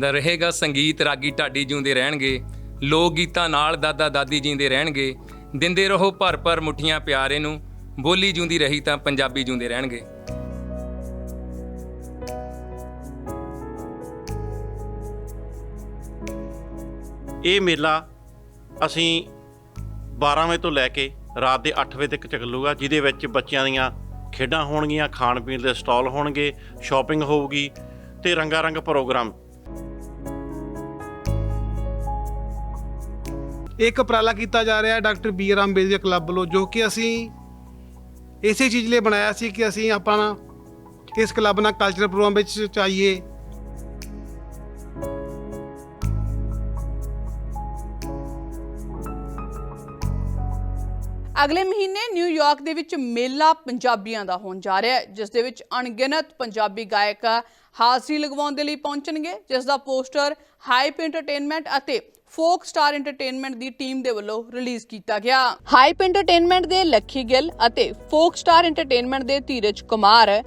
ਦਾ ਰਹੇਗਾ ਸੰਗੀਤ ਰਾਗੀ ਢਾਡੀ ਜਿਉਂਦੇ ਰਹਿਣਗੇ, ਲੋਕ ਗੀਤਾਂ ਨਾਲ ਦਾਦਾ ਦਾਦੀ ਜਿਉਂਦੇ ਰਹਿਣਗੇ, ਦਿੰਦੇ ਰਹੋ ਭਰ ਭਰ ਮੁੱਠੀਆਂ ਪਿਆਰੇ ਨੂੰ, ਬੋਲੀ ਜਿਉਂਦੀ ਰਹੀ ਤਾਂ ਪੰਜਾਬੀ ਜਿਉਂਦੇ ਰਹਿਣਗੇ। ਇਹ ਮੇਲਾ ਅਸੀਂ 12 ਵਜੇ ਤੋਂ ਲੈ ਕੇ ਰਾਤ ਦੇ 8 ਵਜੇ ਤੱਕ ਚੱਲੂਗਾ, ਜਿਹਦੇ ਵਿੱਚ ਬੱਚਿਆਂ ਦੀਆਂ ਖੇਡਾਂ ਹੋਣਗੀਆਂ, ਖਾਣ ਪੀਣ ਦੇ ਸਟਾਲ ਹੋਣਗੇ, ਸ਼ਾਪਿੰਗ ਹੋਊਗੀ ਤੇ ਰੰਗਾ ਰੰਗ ਪ੍ਰੋਗਰਾਮ ਇੱਕ ਉਪਰਾਲਾ ਕੀਤਾ ਜਾ ਰਿਹਾ ਹੈ doctor B R Ambedkar club ਵੱਲੋਂ, ਜੋ ਕਿ ਅਸੀਂ ਇਸੇ ਚੀਜ਼ ਲਈ ਬਣਾਇਆ ਸੀ ਕਿ ਅਸੀਂ ਆਪਣਾ ਇਸ ਕਲੱਬ ਨਾਲ ਕਲਚਰਲ ਪ੍ਰੋਗਰਾਮ ਵਿੱਚ ਚਾਹੀਏ ਅਗਲੇ ਮਹੀਨੇ ਨਿਊਯਾਰਕ ਦੇ ਵਿੱਚ ਮੇਲਾ ਪੰਜਾਬੀਆਂ ਦਾ ਹੋਣ ਜਾ ਰਿਹਾ ਹੈ, ਜਿਸ ਦੇ ਵਿੱਚ ਅਣਗਿਣਤ ਪੰਜਾਬੀ ਗਾਇਕ ਹਾਜ਼ਰੀ ਲਗਵਾਉਣ ਦੇ ਲਈ ਪਹੁੰਚਣਗੇ ਜਿਸ ਦਾ ਪੋਸਟਰ ਹਾਈਪ ਐਂਟਰਟੇਨਮੈਂਟ ਅਤੇ ਫੋਕ ਸਟਾਰ ਐਂਟਰਟੇਨਮੈਂਟ ਦੀ ਟੀਮ ਦੇ ਵੱਲੋਂ ਰਿਲੀਜ਼ ਕੀਤਾ ਗਿਆ। ਹਾਈਪ ਐਂਟਰਟੇਨਮੈਂਟ ਦੇ ਲੱਖੀ ਗਿੱਲ ਅਤੇ ਫੋਕ ਸਟਾਰ ਐਂਟਰਟੇਨਮੈਂਟ ਦੇ Dheeraj Kumar,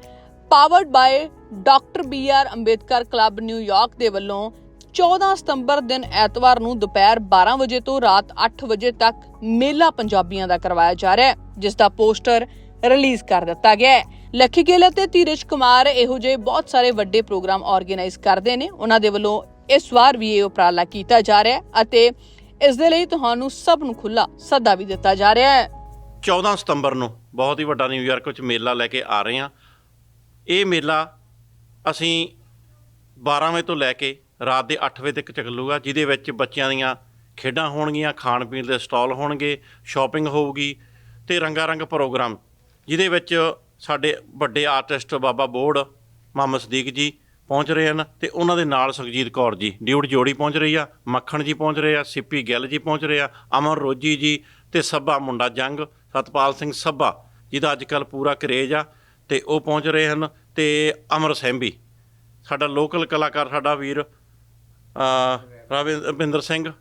powered by doctor B R Ambedkar club New York ਦੇ ਵੱਲੋਂ 14 ਸਤੰਬਰ ਦਿਨ ਐਤਵਾਰ ਨੂੰ ਦੁਪਹਿਰ 12 ਵਜੇ ਤੋਂ ਰਾਤ 8 ਵਜੇ ਤੱਕ ਮੇਲਾ ਪੰਜਾਬੀਆਂ ਦਾ ਕਰਵਾਇਆ ਜਾ ਰਿਹਾ ਹੈ ਜਿਸ ਦਾ ਪੋਸਟਰ ਰਿਲੀਜ਼ ਕਰ ਦਿੱਤਾ ਗਿਆ ਹੈ। ਲੱਖੀ ਗਿੱਲ ਅਤੇ ਧੀਰਜ ਕੁਮਾਰ ਇਹੋ ਜਿਹੇ ਬਹੁਤ ਸਾਰੇ ਵੱਡੇ ਪ੍ਰੋਗਰਾਮ ਆਰਗੇਨਾਈਜ਼ ਕਰਦੇ ਨੇ। ਉਹਨਾਂ ਦੇ ਵੱਲੋਂ ਇਸ ਵਾਰ ਵੀ ਇਹ ਉਪਰਾਲਾ ਕੀਤਾ ਜਾ ਰਿਹਾ ਹੈ ਅਤੇ ਇਸ ਦੇ ਲਈ ਤੁਹਾਨੂੰ ਸਭ ਨੂੰ ਖੁੱਲਾ ਸੱਦਾ ਵੀ ਦਿੱਤਾ ਜਾ ਰਿਹਾ ਹੈ। 14 ਸਤੰਬਰ ਨੂੰ ਬਹੁਤ ਹੀ ਵੱਡਾ ਨਿਊਯਾਰਕ ਵਿੱਚ ਮੇਲਾ ਲੈ ਕੇ ਆ ਰਹੇ ਹਾਂ। ਇਹ ਮੇਲਾ ਅਸੀਂ 12 ਵਜੇ ਤੋਂ ਲੈ ਕੇ ਰਾਤ ਦੇ 8 ਵਜੇ ਤੱਕ ਚੱਲੂਗਾ, ਜਿਹਦੇ ਵਿੱਚ ਬੱਚਿਆਂ ਦੀਆਂ ਖੇਡਾਂ ਹੋਣਗੀਆਂ, ਖਾਣ ਪੀਣ ਦੇ ਸਟਾਲ ਹੋਣਗੇ, ਸ਼ਾਪਿੰਗ ਹੋਊਗੀ ਤੇ ਰੰਗਾ ਰੰਗ ਪ੍ਰੋਗਰਾਮ, ਜਿਹਦੇ ਵਿੱਚ ਸਾਡੇ ਵੱਡੇ ਆਰਟਿਸਟ ਬਾਬਾ ਬੋੜ ਮੁਹੰਮਦ ਸਦੀਕ ਜੀ ਪਹੁੰਚ ਰਹੇ ਹਨ ਤੇ ਉਹਨਾਂ ਦੇ ਨਾਲ ਸੁਖਜੀਤ ਕੌਰ ਜੀ, ਡਿਊਟ ਜੋੜੀ ਪਹੁੰਚ ਰਹੀ ਆ, ਮੱਖਣ ਜੀ ਪਹੁੰਚ ਰਹੇ ਆ, ਸਿੱਪੀ ਗਿੱਲ ਜੀ ਪਹੁੰਚ ਰਹੇ ਆ ਅਮਰ ਰੋਜੀ ਜੀ ਤੇ ਸੱਭਾ ਮੁੰਡਾ ਜੰਗ, ਸਤਪਾਲ ਸਿੰਘ ਸੱਭਾ, ਜਿਹਦਾ ਅੱਜ ਕੱਲ ਪੂਰਾ ਕਰੇਜ ਆ ਤੇ ਉਹ ਪਹੁੰਚ ਰਹੇ ਹਨ ਤੇ ਅਮਰ ਸੈਂਬੀ ਸਾਡਾ ਲੋਕਲ ਕਲਾਕਾਰ ਸਾਡਾ ਵੀਰ ਅ ਰਵਿੰਦਰ ਸਿੰਘ,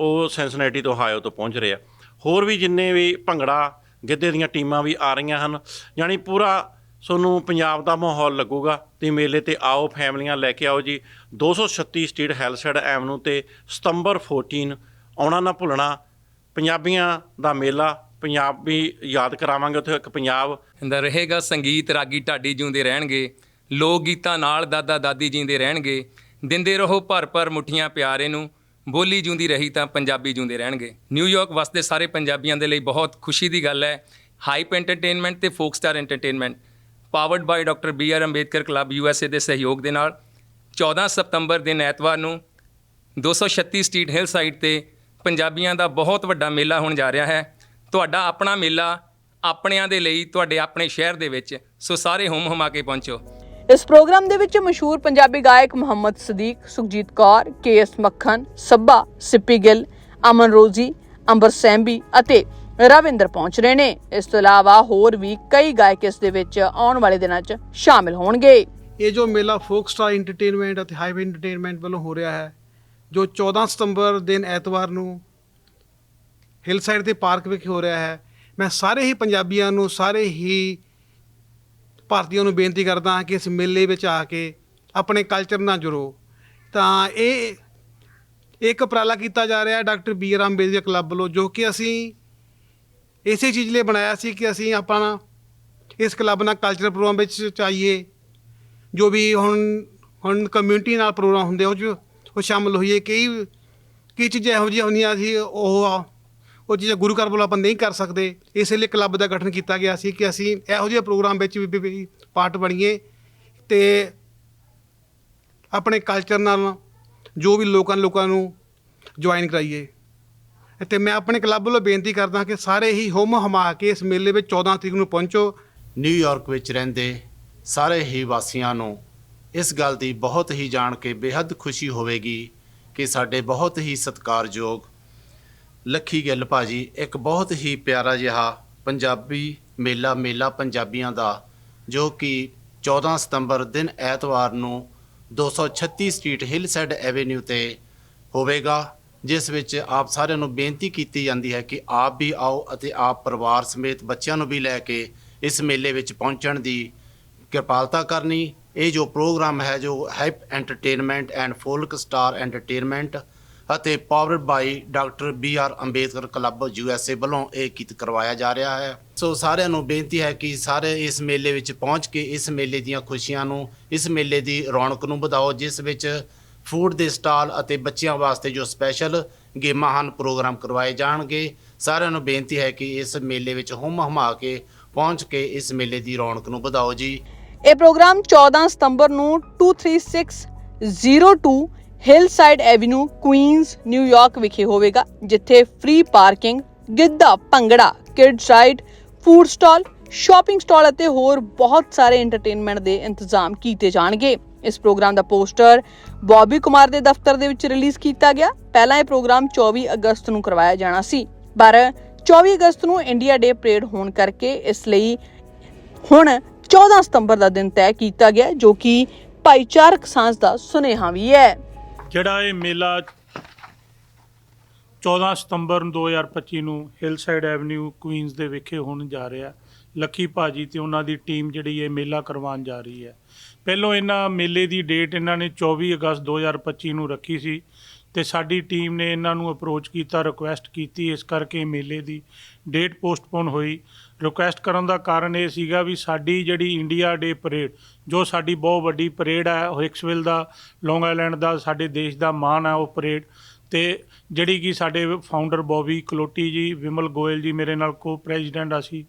ਉਹ ਸੈਂਸਨੈਟੀ ਤੋਂ ਹਾਇਓ ਤੋਂ ਪਹੁੰਚ ਰਹੇ ਆ। ਹੋਰ ਵੀ ਜਿੰਨੇ ਵੀ ਭੰਗੜਾ ਗਿੱਧੇ ਦੀਆਂ ਟੀਮਾਂ ਵੀ ਆ ਰਹੀਆਂ ਹਨ। ਯਾਨੀ ਪੂਰਾ ਤੁਹਾਨੂੰ ਪੰਜਾਬ ਦਾ ਮਾਹੌਲ ਲੱਗੂਗਾ। ਤੇ ਮੇਲੇ ਤੇ ਆਓ, ਫੈਮਲੀਆਂ ਲੈ ਕੇ ਆਓ ਜੀ। 236 ਸਟਰੀਟ ਹੈਲਸੈਡ ਐਵਨਿਊ ਤੇ ਸਤੰਬਰ 14 ਆਉਣਾ ਨਾ ਭੁੱਲਣਾ। ਪੰਜਾਬੀਆਂ ਦਾ ਮੇਲਾ, ਪੰਜਾਬੀ ਯਾਦ ਕਰਾਵਾਂਗੇ। ਉੱਥੇ ਇੱਕ ਪੰਜਾਬ ਹੁੰਦਾ ਰਹੇਗਾ ਸੰਗੀਤ, ਰਾਗੀ ਢਾਡੀ ਜਿਉਂਦੇ ਰਹਿਣਗੇ। ਲੋਕ ਗੀਤਾਂ ਨਾਲ ਦਾਦਾ ਦਾਦੀ ਜਿਉਂਦੇ ਰਹਿਣਗੇ। ਦਿੰਦੇ ਰਹੋ ਭਰ ਭਰ ਮੁੱਠੀਆਂ ਪਿਆਰੇ ਨੂੰ। ਬੋਲੀ ਜਿਉਂਦੀ ਰਹੀ ਤਾਂ ਪੰਜਾਬੀ ਜਿਉਂਦੇ ਰਹਿਣਗੇ। ਨਿਊਯਾਰਕ ਵਸਦੇ ਸਾਰੇ ਪੰਜਾਬੀਆਂ ਦੇ ਲਈ ਬਹੁਤ ਖੁਸ਼ੀ ਦੀ ਗੱਲ ਹੈ। ਹਾਈਪ ਐਂਟਰਟੇਨਮੈਂਟ ਤੇ folk star entertainment powered by doctor B R Ambedkar club U S A ਦੇ ਸਹਿਯੋਗ ਦੇ ਨਾਲ 14 ਸਤੰਬਰ ਦਿਨ ਐਤਵਾਰ ਨੂੰ 236 ਸਟਰੀਟ ਹਿਲ ਸਾਈਡ ਤੇ ਪੰਜਾਬੀਆਂ ਦਾ ਬਹੁਤ ਵੱਡਾ ਮੇਲਾ ਹੋਣ ਜਾ ਰਿਹਾ ਹੈ। ਤੁਹਾਡਾ ਆਪਣਾ ਮੇਲਾ ਆਪਣਿਆਂ ਦੇ ਲਈ, ਤੁਹਾਡੇ ਆਪਣੇ ਸ਼ਹਿਰ ਦੇ ਵਿੱਚ। ਸੋ ਸਾਰੇ ਹੁਮ ਹਮਾ ਕੇ ਪਹੁੰਚੋ। ਇਸ ਪ੍ਰੋਗਰਾਮ ਦੇ ਵਿੱਚ ਮਸ਼ਹੂਰ ਪੰਜਾਬੀ ਗਾਇਕ ਮੁਹੰਮਦ ਸਦੀਕ, ਸੁਖਜੀਤ ਕੌਰ, ਕੇ ਐਸ ਮੱਖਣ, ਸੱਬਾ, ਸਿੱਪੀ ਗਿੱਲ, ਅਮਨ ਰੋਜ਼ੀ, ਅੰਬਰ ਸੈਂਬੀ ਅਤੇ ਰਵਿੰਦਰ ਪਹੁੰਚ ਰਹੇ ਨੇ। ਇਸ ਤੋਂ ਇਲਾਵਾ ਹੋਰ ਵੀ ਕਈ ਗਾਇਕ ਇਸ ਦੇ ਵਿੱਚ ਆਉਣ ਵਾਲੇ ਦਿਨਾਂ 'ਚ ਸ਼ਾਮਿਲ ਹੋਣਗੇ। ਇਹ ਜੋ ਮੇਲਾ ਫੋਕ ਸਟਾਰ ਐਂਟਰਟੇਨਮੈਂਟ ਅਤੇ ਹਾਈਵੇ ਐਂਟਰਟੇਨਮੈਂਟ ਵੱਲੋਂ ਹੋ ਰਿਹਾ ਹੈ, ਜੋ 14 ਸਤੰਬਰ ਦਿਨ ਐਤਵਾਰ ਨੂੰ ਹਿਲ ਸਾਈਡ ਦੇ ਪਾਰਕ ਵਿਖੇ ਹੋ ਰਿਹਾ ਹੈ, ਮੈਂ ਸਾਰੇ ਹੀ ਪੰਜਾਬੀਆਂ ਨੂੰ ਸਾਰੇ ਹੀ ਭਾਰਤੀਆਂ ਨੂੰ ਬੇਨਤੀ ਕਰਦਾ ਹਾਂ ਕਿ ਇਸ ਮੇਲੇ ਵਿੱਚ ਆ ਕੇ ਆਪਣੇ ਕਲਚਰ ਨਾਲ ਜੁੜੋ। ਤਾਂ ਇਹ ਇੱਕ ਉਪਰਾਲਾ ਕੀਤਾ ਜਾ ਰਿਹਾ ਹੈ doctor B R Ambedkar club ਵੱਲੋਂ, ਜੋ ਕਿ ਅਸੀਂ ਇਸੇ ਚੀਜ਼ ਲਈ ਬਣਾਇਆ ਸੀ ਕਿ ਅਸੀਂ ਆਪਾਂ ਇਸ ਕਲੱਬ ਨਾਲ ਕਲਚਰਲ ਪ੍ਰੋਗਰਾਮ ਵਿੱਚ ਚਾਹੀਏ ਜੋ ਵੀ ਹੁਣ ਹੁਣ ਕਮਿਊਨਿਟੀ ਨਾਲ ਪ੍ਰੋਗਰਾਮ ਹੁੰਦੇ ਉਹ 'ਚ ਉਹ ਸ਼ਾਮਲ ਹੋਈਏ। ਕਈ ਕਈ ਚੀਜ਼ਾਂ ਇਹੋ ਜਿਹੀਆਂ ਹੁੰਦੀਆਂ ਸੀ, ਉਹ ਉਹ ਚੀਜ਼ਾਂ ਗੁਰੂ ਘਰ ਵੱਲੋਂ ਆਪਾਂ ਨਹੀਂ ਕਰ ਸਕਦੇ। ਇਸ ਲਈ ਕਲੱਬ ਦਾ ਗਠਨ ਕੀਤਾ ਗਿਆ ਸੀ ਕਿ ਅਸੀਂ ਇਹੋ ਜਿਹੇ ਪ੍ਰੋਗਰਾਮ ਵਿੱਚ ਵੀ- ਪਾਰਟ ਬਣੀਏ ਤੇ ਆਪਣੇ ਕਲਚਰ ਨਾਲ ਜੋ ਵੀ ਲੋਕਾਂ ਲੋਕਾਂ ਨੂੰ ਜੁਆਇਨ ਕਰਾਈਏ। ਤੇ ਮੈਂ ਆਪਣੇ ਕਲੱਬ ਵੱਲੋਂ ਬੇਨਤੀ ਕਰਦਾ ਕਿ ਸਾਰੇ ਹੀ ਹੁਮ ਹਮਾ ਕੇ ਇਸ ਮੇਲੇ ਵਿੱਚ 14 ਤਰੀਕ ਨੂੰ ਪਹੁੰਚੋ। ਨਿਊਯਾਰਕ ਵਿੱਚ ਰਹਿੰਦੇ ਸਾਰੇ ਹੀ ਵਾਸੀਆਂ ਨੂੰ ਇਸ ਗੱਲ ਦੀ ਬਹੁਤ ਹੀ ਜਾਣ ਕੇ ਬੇहद ਖੁਸ਼ੀ ਹੋਵੇਗੀ ਕਿ ਸਾਡੇ ਬਹੁਤ ਹੀ ਸਤਿਕਾਰਯੋਗ ਲੱਖੀ ਗਿੱਲ ਭਾਜੀ, ਇੱਕ ਬਹੁਤ ਹੀ ਪਿਆਰਾ ਜਿਹਾ ਪੰਜਾਬੀ ਮੇਲਾ ਮੇਲਾ ਪੰਜਾਬੀਆਂ ਦਾ, ਜੋ ਕਿ 14 ਸਤੰਬਰ ਦਿਨ ਐਤਵਾਰ ਨੂੰ 236 ਸਟਰੀਟ ਹਿਲ ਹਿਲਸੈਡ ਐਵੇਨਿਊ ਤੇ ਹੋਵੇਗਾ, ਜਿਸ ਵਿੱਚ ਆਪ ਸਾਰਿਆਂ ਨੂੰ ਬੇਨਤੀ ਕੀਤੀ ਜਾਂਦੀ ਹੈ ਕਿ ਆਪ ਵੀ ਆਓ ਅਤੇ ਆਪ ਪਰਿਵਾਰ ਸਮੇਤ ਬੱਚਿਆਂ ਨੂੰ ਵੀ ਲੈ ਕੇ ਇਸ ਮੇਲੇ ਵਿੱਚ ਪਹੁੰਚਣ ਦੀ ਕਿਰਪਾਲਤਾ ਕਰਨੀ। ਇਹ ਜੋ ਪ੍ਰੋਗਰਾਮ ਹੈ, ਜੋ hype entertainment and folk star entertainment ਅਤੇ powered by doctor B R Ambedkar club U S A ਵੱਲੋਂ ਇਹ ਕੀਤ ਕਰਵਾਇਆ ਜਾ ਰਿਹਾ ਹੈ। ਸੋ ਸਾਰਿਆਂ ਨੂੰ ਬੇਨਤੀ ਹੈ ਕਿ ਸਾਰੇ ਇਸ ਮੇਲੇ ਵਿੱਚ ਪਹੁੰਚ ਕੇ ਇਸ ਮੇਲੇ ਦੀਆਂ ਖੁਸ਼ੀਆਂ ਨੂੰ, ਇਸ ਮੇਲੇ ਦੀ ਰੌਣਕ ਨੂੰ ਵਧਾਓ, ਜਿਸ ਵਿੱਚ ਫੂਡ ਦੇ ਸਟਾਲ ਅਤੇ ਬੱਚਿਆਂ ਵਾਸਤੇ ਜੋ ਸਪੈਸ਼ਲ ਗੇਮਾਂ ਹਨ, ਪ੍ਰੋਗਰਾਮ ਕਰਵਾਏ ਜਾਣਗੇ। ਸਾਰਿਆਂ ਨੂੰ ਬੇਨਤੀ ਹੈ ਕਿ ਇਸ ਮੇਲੇ ਵਿੱਚ ਹੁਮ ਹਮਾ ਕੇ ਪਹੁੰਚ ਕੇ ਇਸ ਮੇਲੇ ਦੀ ਰੌਣਕ ਨੂੰ ਵਧਾਓ ਜੀ। ਇਹ ਪ੍ਰੋਗਰਾਮ 14 ਸਤੰਬਰ ਨੂੰ 23602 ਹਿਲਸਾਈਡ ਐਵਨਿਊ, ਕੁਈਨਜ਼ ਨਿਊਯਾਰਕ ਵਿਖੇ ਹੋਵੇਗਾ, ਜਿੱਥੇ free parking, Giddha, Bhangra kids ride, food stall, shopping stall ਅਤੇ ਹੋਰ ਬਹੁਤ ਸਾਰੇ ਐਂਟਰਟੇਨਮੈਂਟ ਦੇ ਇੰਤਜ਼ਾਮ ਕੀਤੇ ਜਾਣਗੇ। ਇਸ ਪ੍ਰੋਗਰਾਮ ਦਾ ਪੋਸਟਰ ਬੌਬੀ ਕੁਮਾਰ ਦੇ ਦਫ਼ਤਰ ਦੇ ਵਿੱਚ ਰਿਲੀਜ਼ ਕੀਤਾ ਗਿਆ। ਪਹਿਲਾਂ ਇਹ ਪ੍ਰੋਗਰਾਮ 24 ਅਗਸਤ ਨੂੰ ਕਰਵਾਇਆ ਜਾਣਾ ਸੀ, ਪਰ 24 ਅਗਸਤ ਨੂੰ ਇੰਡੀਆ ਡੇ ਪਰੇਡ ਹੋਣ ਕਰਕੇ ਇਸ ਲਈ ਹੁਣ 14 ਸਤੰਬਰ ਦਾ ਦਿਨ ਤੈਅ ਕੀਤਾ ਗਿਆ, ਜੋ ਕਿ ਭਾਈਚਾਰਕ ਸਾਂਝ ਦਾ ਸੁਨੇਹਾ ਵੀ ਹੈ। ਜਿਹੜਾ ਇਹ ਮੇਲਾ 14 ਸਤੰਬਰ ਨੂੰ 2025 ਨੂੰ ਹਿਲਸਾਈਡ ਐਵਨਿਊ ਕੁਈਨਜ਼ ਦੇ ਵਿਖੇ ਹੋਣ ਜਾ ਰਿਹਾ ਲੱਕੀ ਭਾਜੀ ਤੇ ਉਹਨਾਂ ਦੀ ਟੀਮ ਜਿਹੜੀ ਇਹ ਮੇਲਾ ਕਰਵਾਉਣ ਜਾ ਰਹੀ ਹੈ। ਪਹਿਲੋਂ ਇਹਨਾਂ ਮੇਲੇ ਦੀ ਡੇਟ ਇਹਨਾਂ ਨੇ 24 ਅਗਸਤ 2025 ਨੂੰ ਰੱਖੀ ਸੀ। ਤੇ ਸਾਡੀ ਟੀਮ ਨੇ ਇਹਨਾਂ ਨੂੰ ਅਪਰੋਚ ਕੀਤਾ ਰਿਕੁਐਸਟ ਕੀਤੀ, ਇਸ ਕਰਕੇ ਮੇਲੇ ਦੀ ਡੇਟ ਪੋਸਟਪੋਨ ਹੋਈ। ਰਿਕੁਐਸਟ ਕਰਨ ਦਾ ਕਾਰਨ ਇਹ ਸੀਗਾ ਵੀ ਸਾਡੀ ਜਿਹੜੀ ਇੰਡੀਆ ਡੇ ਪਰੇਡ ਜੋ ਸਾਡੀ ਬਹੁਤ ਵੱਡੀ ਪਰੇਡ ਹੈ ਹਿਕਸਵਿਲ ਦਾ ਲੌਂਗ ਆਈਲੈਂਡ ਦਾ, ਸਾਡੇ ਦੇਸ਼ ਦਾ ਮਾਣ ਹੈ ਉਹ ਪਰੇਡ ਤੇ ਜਿਹੜੀ ਕਿ ਸਾਡੇ ਫਾਊਂਡਰ ਬੋਬੀ ਕਲੋਟੀ ਜੀ ਵਿਮਲ ਗੋਇਲ ਜੀ ਮੇਰੇ ਨਾਲ ਕੋ ਪ੍ਰੈਜ਼ੀਡੈਂਟ ਅਸੀਂ,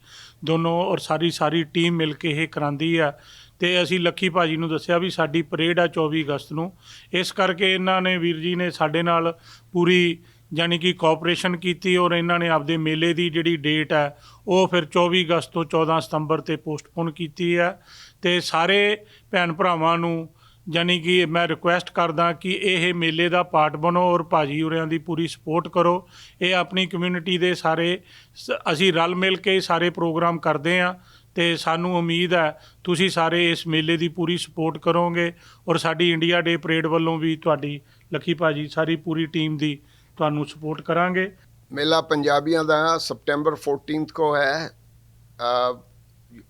ਦੋਨੋਂ ਔਰ ਸਾਰੀ ਸਾਰੀ ਟੀਮ ਮਿਲ ਕੇ ਇਹ ਕਰਾਂਦੀ ਆ। ਤੇ ਅਸੀਂ ਲੱਖੀ ਭਾਜੀ ਨੂੰ ਦੱਸਿਆ ਵੀ ਸਾਡੀ ਪਰੇਡ ਆ 24 ਅਗਸਤ ਨੂੰ। ਇਸ ਕਰਕੇ ਇਹਨਾਂ ਨੇ ਵੀਰ ਜੀ ਨੇ ਸਾਡੇ ਨਾਲ ਪੂਰੀ ਯਾਨੀ ਕਿ ਕੋਆਪਰੇਸ਼ਨ ਕੀਤੀ ਔਰ ਇਹਨਾਂ ਨੇ ਆਪਦੇ ਮੇਲੇ ਦੀ ਜਿਹੜੀ ਡੇਟ ਹੈ ਉਹ ਫਿਰ 24 ਅਗਸਤ ਤੋਂ 14 ਸਤੰਬਰ ਤੇ ਪੋਸਟਪੋਨ ਕੀਤੀ ਹੈ ਤੇ ਸਾਰੇ ਭੈਣ ਭਰਾਵਾਂ ਨੂੰ ਯਾਨੀ ਕਿ ਮੈਂ ਰਿਕੁਐਸਟ ਕਰਦਾ ਕਿ ਇਹ ਮੇਲੇ ਦਾ ਪਾਰਟ ਬਣੋ ਔਰ ਭਾਜੀ ਉਰਿਆਂ ਦੀ ਪੂਰੀ ਸਪੋਰਟ ਕਰੋ। ਇਹ ਆਪਣੀ ਕਮਿਊਨਿਟੀ ਦੇ ਸਾਰੇ ਸ- ਅਸੀਂ ਰਲ ਮਿਲ ਕੇ ਸਾਰੇ ਪ੍ਰੋਗਰਾਮ ਕਰਦੇ ਆ। ਤੇ ਸਾਨੂੰ ਉਮੀਦ ਹੈ ਤੁਸੀਂ ਸਾਰੇ ਇਸ ਮੇਲੇ ਦੀ ਪੂਰੀ ਸਪੋਰਟ ਕਰੋਗੇ ਔਰ ਸਾਡੀ ਇੰਡੀਆ ਡੇ ਪਰੇਡ ਵੱਲੋਂ ਵੀ ਤੁਹਾਡੀ ਲੱਖੀ ਭਾਜੀ ਸਾਰੀ ਪੂਰੀ ਟੀਮ ਦੀ ਤੁਹਾਨੂੰ ਸਪੋਰਟ ਕਰਾਂਗੇ ਮੇਲਾ ਪੰਜਾਬੀਆਂ ਦਾ ਸਪਟੈਂਬਰ 14th ਕੋ ਹੈ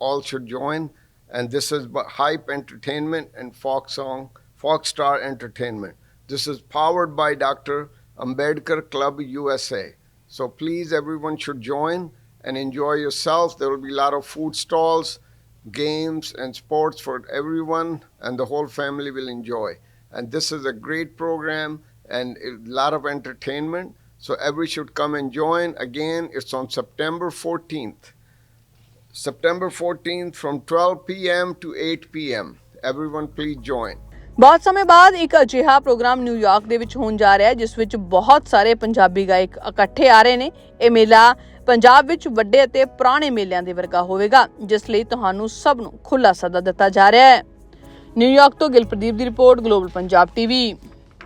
all should join and this is hype entertainment and folk Song folk star entertainment this is powered by Dr. Ambedkar Club USA. So please everyone should join and enjoy yourself. There will be a lot of food stalls, games and sports for everyone and the whole family will enjoy. And this is a great program and a lot of entertainment. So everyone should come and join. Again, it's on September 14th. September 14th from 12 p.m. to 8 p.m. Everyone please join. ਬਹੁਤ ਸਮੇਂ ਬਾਅਦ ਇੱਕ ਅਜਿਹਾ programme New York ਦੇ ਵਿੱਚ ਹੋਣ ਜਾ ਰਿਹਾ ਹੈ ਜਿਸ ਵਿੱਚ ਬਹੁਤ ਸਾਰੇ ਪੰਜਾਬੀ ਗਾਇਕ ਇਕੱਠੇ ਆ ਰਹੇ ਨੇ ਇਹ ਮੇਲਾ ਪੰਜਾਬ ਵਿੱਚ ਵੱਡੇ ਅਤੇ ਪੁਰਾਣੇ ਮੇਲਿਆਂ ਦੇ ਵਰਗਾ ਹੋਵੇਗਾ, ਜਿਸ ਲਈ ਤੁਹਾਨੂੰ ਸਭ ਨੂੰ ਖੁੱਲਾ ਸੱਦਾ ਦਿੱਤਾ ਜਾ ਰਿਹਾ ਹੈ। ਨਿਊਯਾਰਕ ਤੋਂ ਗਿਲਪ੍ਰਦੀਪ ਦੀ ਰਿਪੋਰਟ, ਗਲੋਬਲ ਪੰਜਾਬ ਟੀਵੀ।